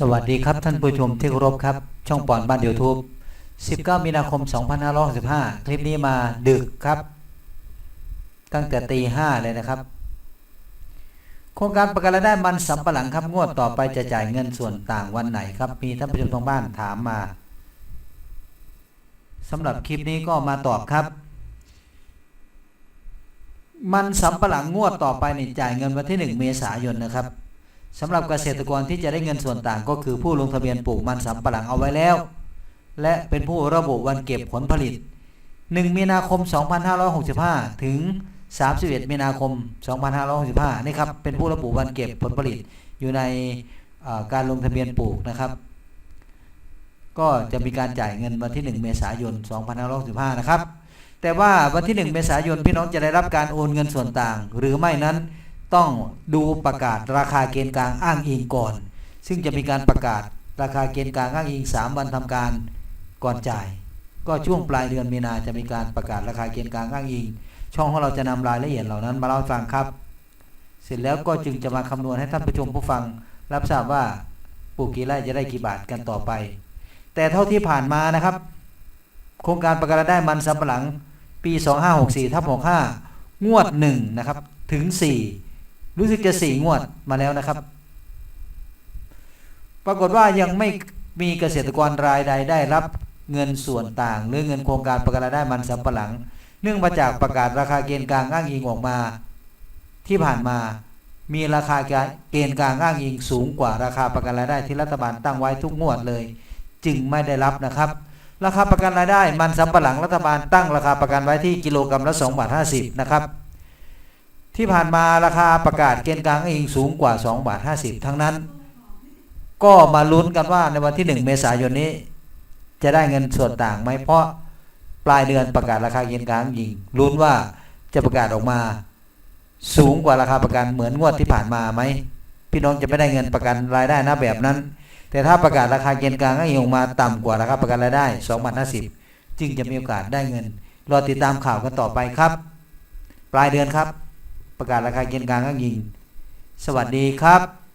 สวัสดีครับท่านผู้ชมที่เคารพครับ ช่องปอนบ้านยูทูบ19 มีนาคม 2565 คลิปนี้มาดึกครับ ตั้งแต่ตีห้าเลยนะครับ โครงการประกันรายได้มันสำปะหลังครับงวดต่อไปจะจ่ายเงินส่วนต่างวันไหนครับ มีท่านผู้ชมทางบ้านถามมาสำหรับคลิปนี้ก็มาตอบครับ มันสำปะหลังงวดต่อไปนี่จ่ายเงินวันที่ 1 เมษายนนะครับ สำหรับเกษตรกรที่จะได้เงินส่วนต่างก็คือผู้ลงทะเบียนปลูกมันสำปะหลังเอาไว้แล้ว และเป็นผู้ระบุวันเก็บผลผลิต 1 มีนาคม 2565 ถึง 31 มีนาคม 2565 นี่ครับ เป็นผู้ระบุวันเก็บผลผลิตอยู่ในการลงทะเบียนปลูกนะครับ ก็จะมีการจ่ายเงินวันที่ 1 เมษายน 2565 นะครับ แต่ว่าวันที่ 1 เมษายนพี่น้องจะได้รับการโอนเงินส่วนต่าง หรือไม่นั้น ต้องดูประกาศราคาเกณฑ์กลางอ้างอิงก่อน ซึ่งจะมีการประกาศราคาเกณฑ์กลางอ้างอิง 3 วันทำการก่อนจ่าย ก็ช่วงปลายเดือนมีนาจะมีการประกาศราคาเกณฑ์กลางอ้างอิง ช่องของเราจะนำรายละเอียดเหล่านั้นมาเล่าฟังครับ เสร็จแล้วก็จึงจะมาคำนวณให้ท่านผู้ชมผู้ฟัง รับทราบว่าปลูกกี่ไร่จะได้กี่บาทกันต่อไป แต่เท่าที่ผ่านมานะครับ โครงการประกันรายได้มันสำปะหลังปี 2564ทับ65งวด1นะครับถึง 4 รู้สึกจะ4งวดมาแล้วนะครับ ปรากฏว่ายังไม่มีเกษตรกรรายใดได้รับเงินส่วนต่าง หรือเงินโครงการประกันรายได้มันสำปะหลัง เนื่องมาจากประกาศราคาเกณฑ์กลางอ้างอิงออกมา ที่ผ่านมามีราคาเกณฑ์กลางอ้างอิงสูงกว่าราคาประกันรายได้ที่รัฐบาลตั้งไว้ทุกงวดเลย จึงไม่ได้รับนะครับ ราคาประกันรายได้มันสำปะหลังรัฐบาลตั้งราคาประกันไว้ที่กิโลกรัมละ2บาท50นะครับ ที่ผ่านมาราคาประกาศเกณฑ์กลางอ้างอิงสูงกว่า2บาท50 ทั้งนั้น ก็มาลุ้นกันว่าในวันที่ 1 เมษายนนี้ จะได้เงินส่วนต่างไหมเพราะปลายเดือนประกาศราคาเกณฑ์กลางอ้างอิงลุ้นว่าจะประกาศออกมา สูงกว่าราคาประกันเหมือนงวดที่ผ่านมาไหมพี่น้องจะไม่ได้เงินประกันรายได้นะแบบนั้น แต่ถ้าประกาศราคาเกณฑ์กลางอ้างอิงออกมาต่ำกว่าราคาประกันรายได้2บาท50 จึงจะมีโอกาสได้เงินรอติดตามข่าวกันต่อไปครับ ปลายเดือนครับ ประกาศราคาเกณฑ์กลางอ้างอิง สวัสดีครับ